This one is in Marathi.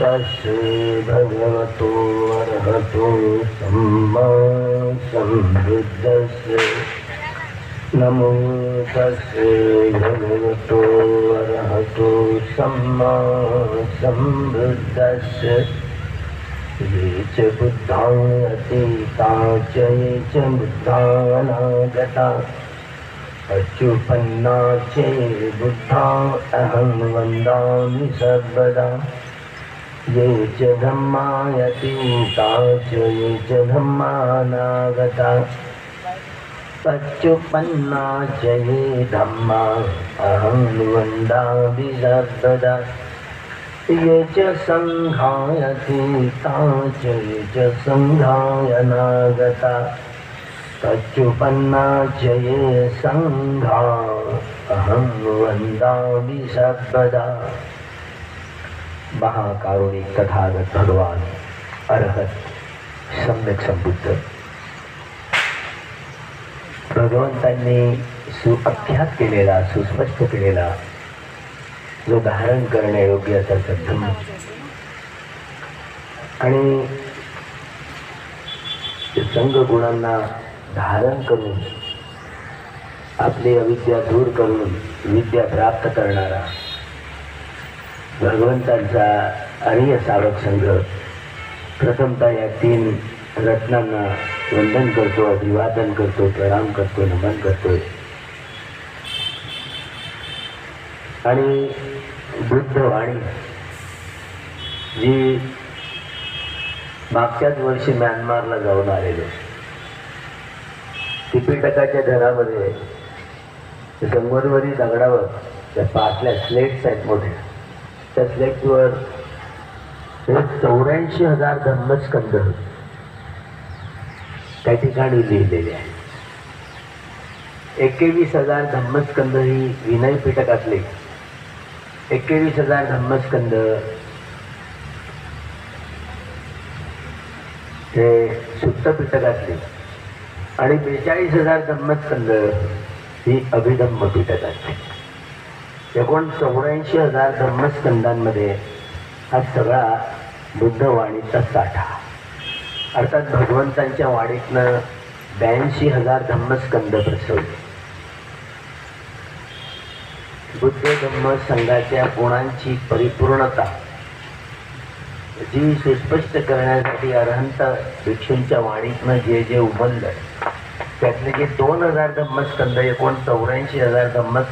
तस्से भगवतो अर्हतो सम्मा सम्बुद्धस्य नमो तस्से भगवतो अर्हतो सम्मा सम्बुद्धस्य ये च बुद्धायतीता च ये च बुद्धानागता। अच्युपन्ना चे बुद्धा अहं वन्दामि सर्वदा। ये च धम्मायतीता च ये च धम्मानागता पच्युपन्ना च ये धम्मा अहं वन्दामि सर्वदा ये च सङ्घायतीता च ये च सङ्घायनागता पच्युपन्ना च ये सङ्घा अहं वन्दामि सर्वदा महाकारुणिक तथागत भगवान अरहत सम्यक संबुद्ध. भगवंतांनी सुअख्यात केलेला सुस्पष्ट केलेला जो धारण करण्यायोग्य असा सद्धम आणि संघ गुणांना धारण करून आपली अविद्या दूर करून विद्या प्राप्त करणारा भगवंतांचा आर्य सावक संघ प्रथमतः या तीन रत्नांना वंदन करतो अभिवादन करतो प्रणाम करतो नमन करतोय आणि बुद्ध वाणी जी मागच्याच वर्षी म्यानमारला जाऊन आलेले. त्रिपिटकाच्या घरामध्ये संगमरवरी दगडावर त्या पाचल्या स्लेट्स आहेत मोठ्या. त्या स्लेट्सवर चौऱ्याऐंशी हजार धम्मस्कंद त्या ठिकाणी लिहिलेले आहे एक्केवीस हजार धम्मस्कंद ही विनय पिटकातले एक्केवीस हजार धम्मस्कंद हे सुत्त असले आणि बेचाळीस हजार धम्मस्कंद ही अभिधम्म पिटकातली एकूण चौऱ्याऐंशी हजार धम्मस्कंदांमध्ये हा सगळा बुद्धवाणीचा साठा. अर्थात भगवंतांच्या वाणीतनं ब्याऐंशी हजार धम्मस्कंद प्रसवले. बुद्ध धम्म संघाच्या गुणांची परिपूर्णता जी सुस्पष्ट करण्यासाठी अरहंत भिक्षूंच्या वाणीतनं जे जे उमललं त्यातले जे दोन हजार धम्मस्कंद एकूण चौऱ्याऐंशी हजार धम्मस्कंद